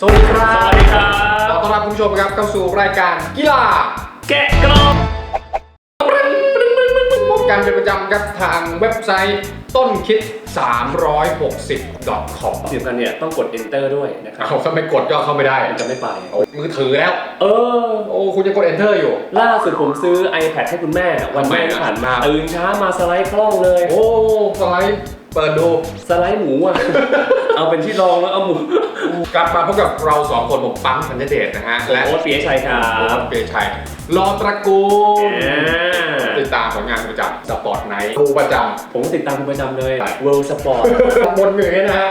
สวัสดีครับ สวัสดีครัขอบต้อนรับคุณผู้ชมครับเข้าสู่รายการกีฬาแกะกล่องพบกันเป็นประจำครับทางเว็บไซต์ต้นคิด 360 com ที่สำคัญเนี่ยต้องกด enter ด้วยนะครับเอาถ้าไม่กดก็เข้าไม่ได้มันจะไม่ไปเอามือถือแล้ว เออ โอ้คุณยังกด enter อยู่ ล่าสุดผมซื้อ iPad ให้คุณแม่ วันแม่ที่ผ่านมา ตื่นเช้ามาสไลด์กล้องเลย โอ้ สไลด์ เปิดดูสไลด์หมูอะ เอาเป็นที่รองแล้วเอาหมูกลับมาพบกับเราสองคนผมปั๊มพันธเดชนะฮะและโอ๊ตปียชัยครัโอ๊บ ตเปียชัยรอตระกูลอ่า ติดตามผลงานประจำสปอร์ต ไนท์ดูประจผมติดตามคุณประจำเลย World Sport ำบนอยู่เนี่ยนะฮะ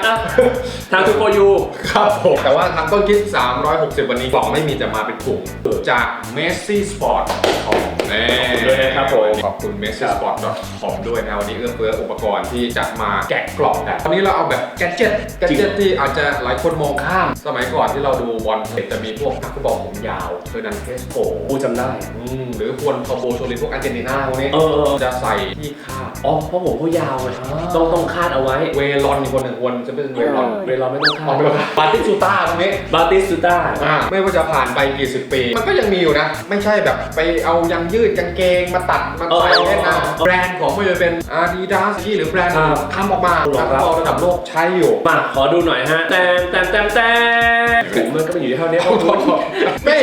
ทางทุกโปรยู ครับผม แต่ว่าทางต้นคิด 360 วันนี้กล่องไม่มีแต่มาเป็นถุงจาก Messi Sport ของแน่ด้วยนะครับผม ขอบคุณ Messi Sport com ด้วยนะวันนี้เอื้อเฟื้ออุปกรณ์ที่จะมาแกะกล่องกันวันนี้เราเอาแบบแกจิตแกจิตที่อาจจะหลายคนมองข้าม สมัยก่อนที่เราดูบอลเตะจะมีพวกนักฟุตบอลผมยาวเฟอร์นันเทสโกกูจำได้อืมหรือควรคาโบโชลินพวกอาร์เจนตินาพวกนี้เออเออจะใส่ที่คาดอ๋อเพราะผมเขายาวไงต้องต้องคาดเอาไว้ เวลอนอีกคนหนึ่งควรจะเป็นเวลอนเวลาไม่ต้องคาเอาดไปเลยปาติสูต้าตรงนี้บาติสตูต้าอ่าไม่ว่าจะผ่านไปกี่สิบปี มันก็ยังมีอยู่นะ ไม่ใช่แบบไปเอายังยืดกางเกงมาตัดมาใส่เนี่ยนะแบรนด์ของไม่ว่าจะเป็น Adidas หรือแบรนด์อื่นทำออกมานักฟุตบอลระดับโลกใช้อยู่มาขอดูหน่อยฮะแตมแตมแตมแตมถุงมันก็เป็นอยู่ที่เท่านี้โอ้โหไม่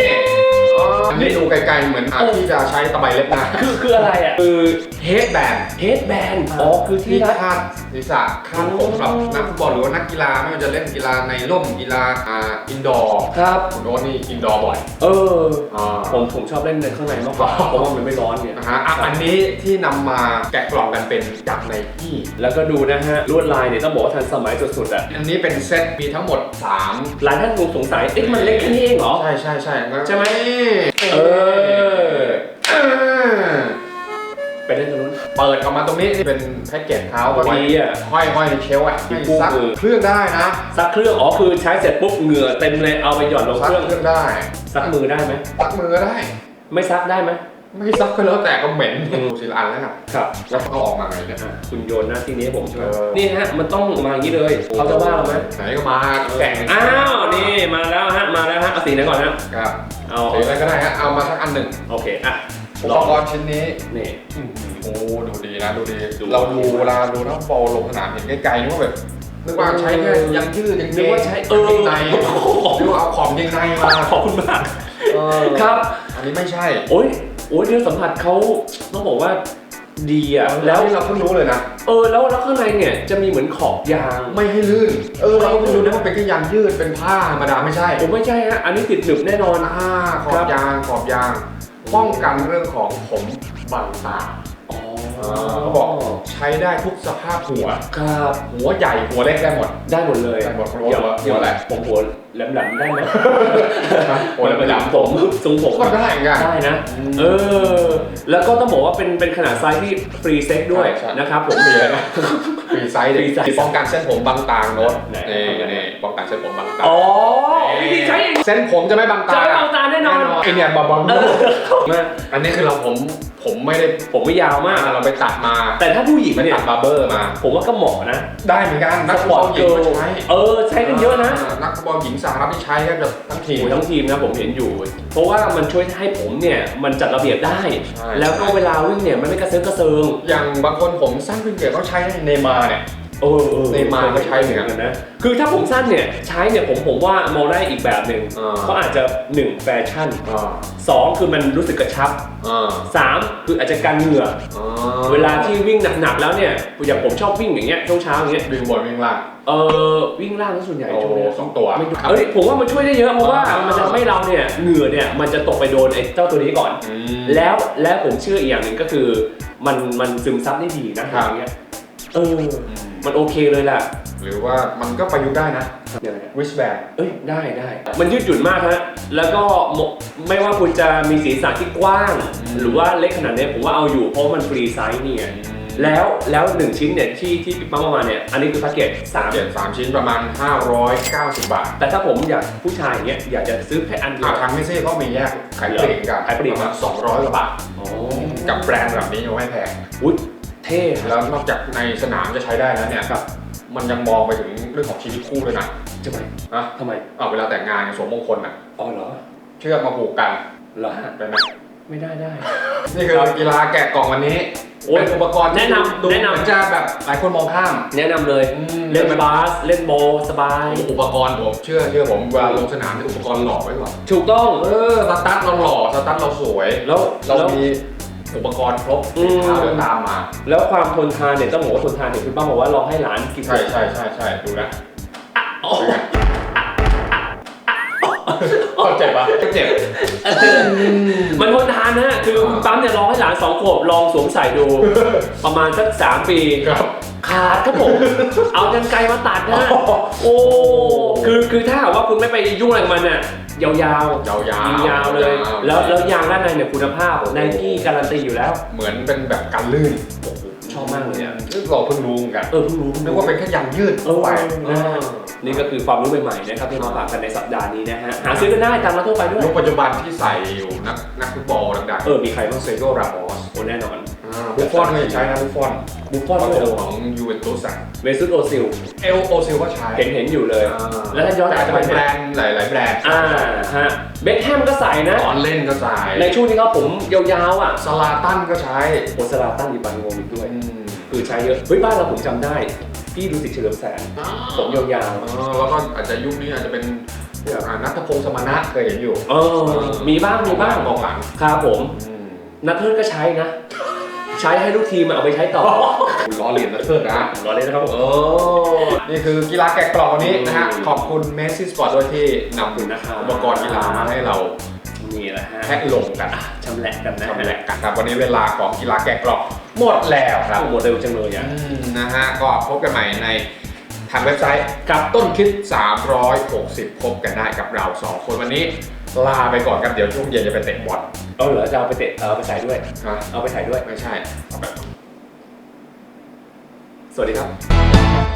อ๋ออันนี้ดูไกลๆเหมือนอาจที่จะใช้ตะไบเล็บนะคือคืออะไรอะ คือเฮดแบนเฮดแบนอ๋อคือที่ที่รัด คาดศีรษะคาดผมสำหรับนักฟุตบอลหรือว่านักกีฬาไม่ว่าจะเล่นกีฬาในร่มกีฬาอ่าอินดอร์ครับ คุณโน้ตนี่อินดอร์บ่อยเออ อ่า ผมผมชอบเล่นในข้างในมากกว่า เพราะว่ามันไม่ร้อนเนี่ยนะฮะอะอันนี้ที่นำมาแกะกล่องกันเป็นจากไนกี้แล้วก็ดูนะฮะลวดลายเนี่ยต้องบอกว่าทันสมัยสุดๆอะอันนี้เป็นเซตมีทั้งหมด 3 หลายท่านคงสงสัยเอ๊ะมันเล็กแค่นี้เองเหรอ ใช่ใช่ใช่ใช่ไหมเออเออไปเล่นตรงนู้นเปิดออกมาตรงนี้นี่เป็นแพ็กเกจเท้าพอไว้ดีอะ ห้อยห้อยในเชลฟ์อะที่ให้คู่ซักมือเครื่องได้นะซักเครื่องอ๋อคือใช้เสร็จปุ๊บเหงื่อเต็มเลยเอาไปหย่อนลงซัเคกรื่องเครื่องได้ซักมือได้ไหมซักมือก็ได้ ไม่ซักได้ไหม ไม่ซักก็แล้วแต่ก็เหม็นอืมดูทีละอันแล้วกันครับ แล้วเขาออกมาไงเนี่ยอะคุณโยนหน้าที่นี้ให้ผมใช่ไหมเออนี่ฮะ มันต้องมาอย่างนี้เลย เขาจะว่าเราไหมไหนก็มาแข่งอ้าว นี่มาแล้วฮะ มาแล้วฮะ เอาสีไหนก่อนฮะ ครับเอา สีอะไรก็ได้ฮะเอามาสักอันหนึ่งโอเค อะอุลปองกรณ์ชิ้นนี้ นี่ โอ้ดูดีนะ ดูดี ดู เราดูเวลาดูนักบอลลงสนามเห็นไกลๆนึกว่าแบบนึกว่าใช้แค่ยังยืดยังเกนึกงว่าใช้เอเออในนึกว่าเอาของยังในมาขอบคุณมาก เออครับ อันนี้ไม่ใช่ โอ้ย โอ้ยเนื้อสัมผัสเขาต้องบอกว่าดีอะแล้แล้ววที่เราเพิ่งรู้เลยนะ เออแล้วแล้วข้างในเนี่ยจะมีเหมือนขอบยาง ไม่ให้ลื่น เออเราก็เพิ่งรู้นะว่าเป็นแค่ยางยืดเป็นผ้าธรรมดาไม่ใช่ผมไม่ใช่ฮะอันนี้ติดหนึบแน่นอนอ่าขอบยางขอบยาง ป้องกันเรื่องของผมบังตาอ๋อ เขาบอกใช้ได้ทุกสภาพหัว ครับหัวใหญ่หัวเล็กได้หมด ได้หมดเลยได้หมดหัวเดี๋ยวหัวเดี๋ยวอะไรผมหัวแหลมๆได้ไหมหัวแหลมๆผมทรงผมก็ได้เหมือนกันได้นะ เออ แล้วก็ต้องบอกว่าเป็นเป็นขนาดไซส์ที่ฟรีเซ็ตด้วยใช่นะครับผมมีอะไรนะฟรี ไซส์ฟรีไซส์ป้องกันเส้นผมบางตาโน้ตไหน นี่นี่ป้องกันเส้นผมบางตาอ๋อวิธีใช้อย่างนี้ เส้นผมจะไม่บางตาจะไม่บางตาแน่นอน ไอเนี่ยบางบางเออมาอันนี้คือเราผมผมไม่ได้ผมไม่ยาวมาก เราไปตัดมาแต่ถ้าผู้หญิงไปเนี่ย ตัดบาร์เบอร์มา ผมว่าก็เหมาะนะได้เหมือนกันนักฟุตบอลหญิงก็ใช้เออ ใช้กันเยอะนะนักฟุตบอลหญิงสหรัฐที่ใช้กันแบบทั้งทีม โอ้ยทั้งทีมนะผมเห็นอยู่ เพราะว่ามันช่วยให้ผมเนี่ย มันจัดระเบียบได้ ใช่ แล้วก็เวลาวิ่งเนี่ย มันไม่กระเซิงกระเซิง อย่างบางคนผมสั้นเป็นเกิดเขาใช้เนย์มาร์เนี่ย เออเออในมาก็ใช้เหมือนกันนะ คือถ้าผมสั้นเนี่ยใช้เนี่ยผมผมว่ามองได้อีกแบบหนึ่งอ่าเขาอาจจะหนึ่งแฟชั่นอ่าสองคือมันรู้สึกกระชับอ่าสามคืออาจจะกันเหงื่ออ่าอเวลาที่วิ่งหนักๆแล้วเนี่ยอย่างผมชอบวิ่งอย่างเงี้ยช่วงเช้าอย่างเงี้ยวิ่งบนวิ่งล่างเออวิ่งล่างก็ส่วนใหญ่โอ้ช่วงเนี้ยสองตัวไม่ดูเอ้ยผมว่ามันช่วยได้เยอะเพราะว่าอ่ามัมันจะทำให้เราเนี่ยเหงื่อเนี่ยมันจะตกไปโดนไอ้เจ้าตัวนี้ก่อนอืมแล้วและผมเชื่ออีกอย่างหนึ่งก็คือมันมันซึมซับได้ดีนะครับอย่างเงี้ย เออ มันโอเคเลยแหละหรือว่ามันก็ประยุกต์ได้นะ ยังไงอะวิชแบนเอ้ยได้ได้ มันยืดหยุ่นมากฮะ แล้วก็มไม่ว่าคุณจะมีศีรษะที่กว้างหรือว่าเล็กขนาดเนี้ยผมว่าเอาอยู่เพราะมันฟรีไซส์นี่ไงแล้วแล้วหนึ่งชิ้นเนี่ยที่ที่ปิ๊กปั๊มมาเนี่ย อันนี้คือแพ็กเกจสามเจ็ดสามชิ้นประมาณ 590 บาทแต่ถ้าผมอยากผู้ชายอย่างเงี้ยอยากจะซื้อแค่อันเดียอ่าว ทางไม่ใช่ก็มีแยกขายปลีกกันขายปลีก ประมาณ200กว่าบาท อ๋อกับแบรนด์แบบนี้ยังไม่แพง อุ้ย เท่ครับแล้วนอกจากในสนามจะใช้ได้แล้วเนี่ยครับ มันยังมองไปถึงเรื่องของชีวิตคู่ด้วยนะอจะไปนะทำไมเอาเวลาแต่งงานสวมมงคลอะอ๋อเหรอ เชือกมาผูกกันเหรอฮะได้ไหมไม่ได้ได้ นี่คือกีฬาแกะกล่องวันนี้โอ้ยเป็นอุปกรณ์ที่แนะนำดูแนะนำเหมือนจะแบบหลายคนมองข้าม แนะนำเลยเล่นบาสเล่นโบว์สบาย อุปกรณ์ผมเชื่อเชื่อผมเวลาลงสนามที่อุปกรณ์หล่อไว้ก่อนถูกต้องเออสตั๊ดเราหล่อสตั๊ดเราสวยแล้วเราแล้วมี อุปกรณ์ครบอืสิมนค้าเดินตามมา แล้วความทนทานเนี่ยต้องบอกว่าทนทานเนี่ยคุณป้าบอกว่าลองให้หลานกินใช่ใช่ใช่ใช่ดูนะโอ้เป็นไงเข้าใจปะเจ็บ มันทนทานนะ คือคุณปั๊มเนี่ยลองให้หลานสองขวบลองสวมใส่ดู ประมาณสักสามปีครับ ขาดครับผม เอากันไกลมาตัดนะโอ้คือคือถ้าหากว่าคุณไม่ไปยุ่งอะไรกับมันเนี่ยยาวๆยาวๆยิงยาวเลยแล้วแล้วยางด้านในเนี่ยคุณภาพของไนกี้การันตีอยู่แล้ว เหมือนเป็นแบบการลื่นชอบมากเลยอะเราเพิ่งรู้เหมือนกันเออเพิ่งรู้นึกว่าเป็นแค่ยางยืดเออไปนะฮะนี่ก็คือความรู้ใหม่ๆนะครับที่มาฝากกันในสัปดาห์นี้นะฮะหาซื้อกันได้ตามร้านทั่วไปด้วย ยุคปัจจุบันที่ใส่อยู่นักนักฟุตบอลดังเออมีใครบ้างๆเซโกรามอส โอ้แน่นอน บุฟฟอนก็ยังใช้นะบุฟฟอนบุฟฟอนประด้วยตูเหรอของยูเวนตุสอะเมซุตโอซิล เอลโอซิลก็ใช้เห็นเห็นอยู่เลยอ่าแล้วถ้าย้อนแต่อาจจะเป็นแบรนด์หลาย ๆ แบรนด์อ่าฮะเบคแฮมก็ใส่นะตอนเล่นก็ใส่ ในช่วงที่เขาผมยาวๆอะสลาตันก็ใช้โอสลาตันอีบันโงมิกด้วยอืมคือใช้เยอะเฮ้ยบ้านเราผมจำได้พี่ดูสิเฉลิมแสนผมยาวอ๋อแล้วก็อาจจะยุคนี้อาจจะเป็นพวกอ่านัทพงศ์สมณะเคยเห็นอยู่ๆเออมีบ้างมีบ้างมองหลังครับผมอืมนักเทิร์นก็ใช้นะ ใช้ให้ลูกทีมเอาไปใช้ต่อคุณล้อเลียนนัทเทิร์ดนะรอเล่นนะครับผมโอ้ นี่คือกีฬาแกะกล่องวันนี้นะฮะ อืมขอบคุณเมสซี่สปอร์ตด้วยที่นำคุณนะครับ อุปกรณ์กีฬามาให้เรานี่แหละฮะแพ็คลงกันชำแหละกันนะทำแหละกันครับวันนี้เวลาของกีฬาแกะกล่องหมดแล้วครับโอ้โหเร็วจังเลยอะอืมนะฮะก็พบกันใหม่ในทางเว็บไซต์กับต้นคิด 360 พบกันได้กับเรา 2 คนวันนี้ ลาไปก่อนครับเดี๋ยวช่วงเย็นจะไปเตะบอล เอาเหรอจะเอาไปเตะเอาไปใส่ด้วยนะเอาไปใส่ด้วย ไม่ใช่เอาแบบสวัสดีครับ